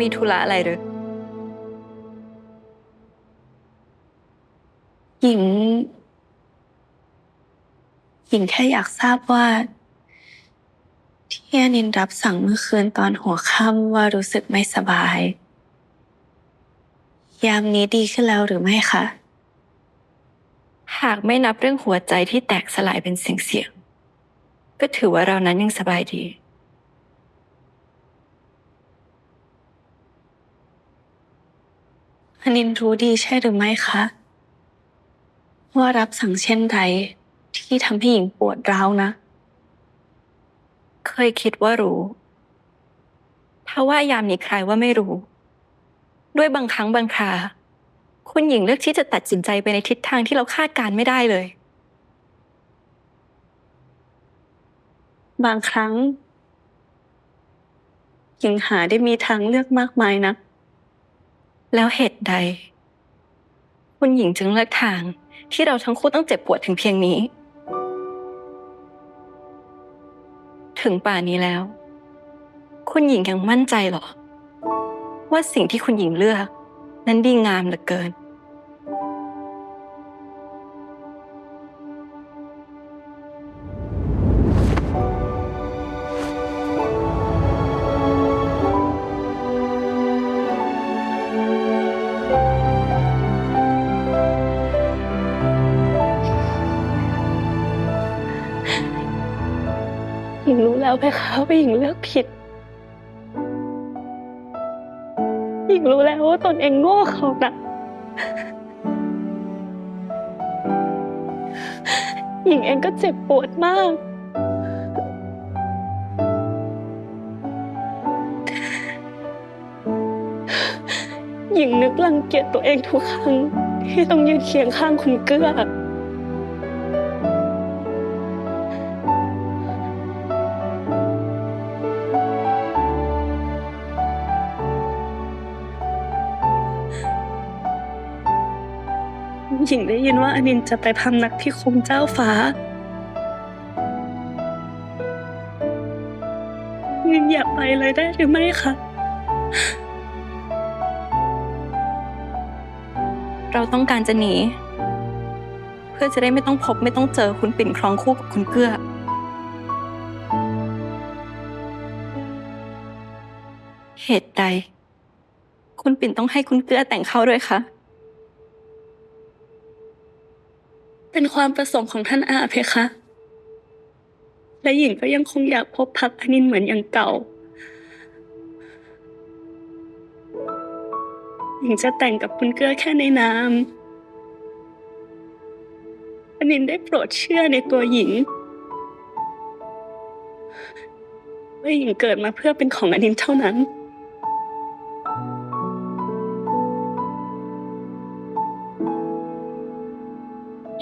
มีธุระอะไรหรือหญิง หญิงแค่อยากทราบว่า ที่อนินรับสั่งเมื่อคืนตอนหัวค่ำว่ารู้สึกไม่สบาย ยามนี้ดีขึ้นแล้วหรือไม่คะ หากไม่นับเรื่องหัวใจที่แตกสลายเป็นเสียงๆก็ถือว่าเรานั้นยังสบายดี อนินรู้ดีใช่หรือไม่คะ ว่ารับสั่งเช่นไรที่ทำให้หญิงปวดร้าวนะ เคยคิดว่ารู้ ถ้าว่ายามนี้ใครว่าไม่รู้ ด้วยบางครั้งบางครา คุณหญิงเลือกที่จะตัดสินใจไปในทิศทางที่เราคาดการไม่ได้เลย บางครั้งหญิงหาได้มีทางเลือกมากมายนัก แล้วเหตุใด คุณหญิงจึงเลือกทางที่เราทั้งคู่ต้องเจ็บปวดถึงเพียงนี้ ถึงป่านนี้แล้ว คุณหญิงยังมั่นใจเหรอ ว่าสิ่งที่คุณหญิงเลือก นั้นดีงามเหลือเกิน แล้วไหมคะว่าหญิงเลือกผิด หญิงรู้แล้วว่าตนเองโง่เขานะหญิงเองก็เจ็บปวดมาก หญิงนึกรังเกียจตัวเองทุกครั้ง ที่ต้องยืนเคียงข้างคุณเกื้อ หญิงได้ยินว่าอนินจะไปพำนักที่คุ้มเจ้าฟ้าหญิงอย่าไปเลยได้หรือไม่คะ เราต้องการจะหนี เพื่อจะได้ไม่ต้องพบไม่ต้องเจอคุณปิ่นครองคู่กับคุณเกื้อเหตุใด คุณปิ่นต้องให้คุณเกื้อแต่งเข้าด้วยคะ เป็นความประสงค์ของท่านอาเพคะ และหญิงก็ยังคงอยากพบพักอนินเหมือนอย่างเก่า หญิงจะแต่งกับคุณเกื้อแค่ในนามอนินได้โปรดเชื่อในตัวหญิงว่าหญิงเกิดมาเพื่อเป็นของอนินเท่านั้น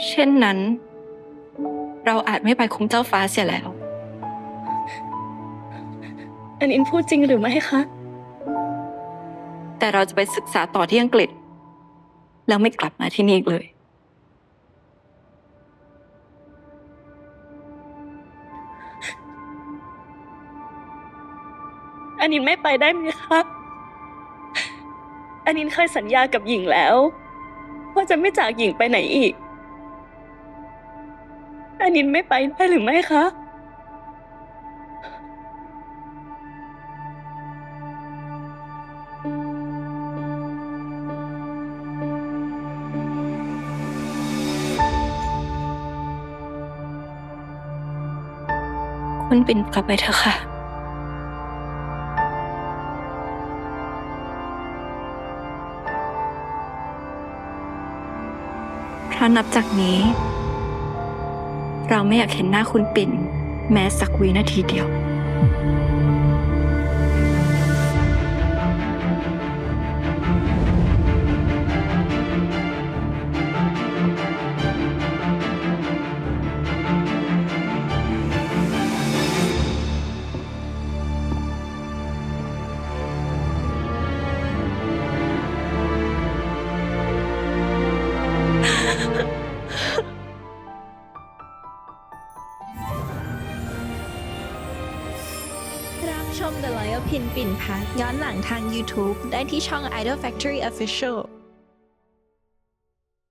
เช่นนั้น เราอาจไม่ไปคุ้มเจ้าฟ้าเสียแล้วอนินพูดจริงหรือไม่คะ แต่เราจะไปศึกษาต่อที่อังกฤษ แล้วไม่กลับมาที่นี่อีกเลย อันนินไม่ไปได้ไหมคะอันนินเคยสัญญากับหญิงแล้ว ว่าจะไม่จากหญิงไปไหนอีก อันนินไม่ไปได้หรือไม่คะ คุณปิ่นกลับไปเถอะค่ะ เพราะนับจากนี้ เราไม่อยากเห็นหน้าคุณปิ่น แม้สักวินาทีเดียว รับชม The Royal Pin Pin นพักย้อนหลังทาง YouTube ได้ที่ช่อง Idol Factory Official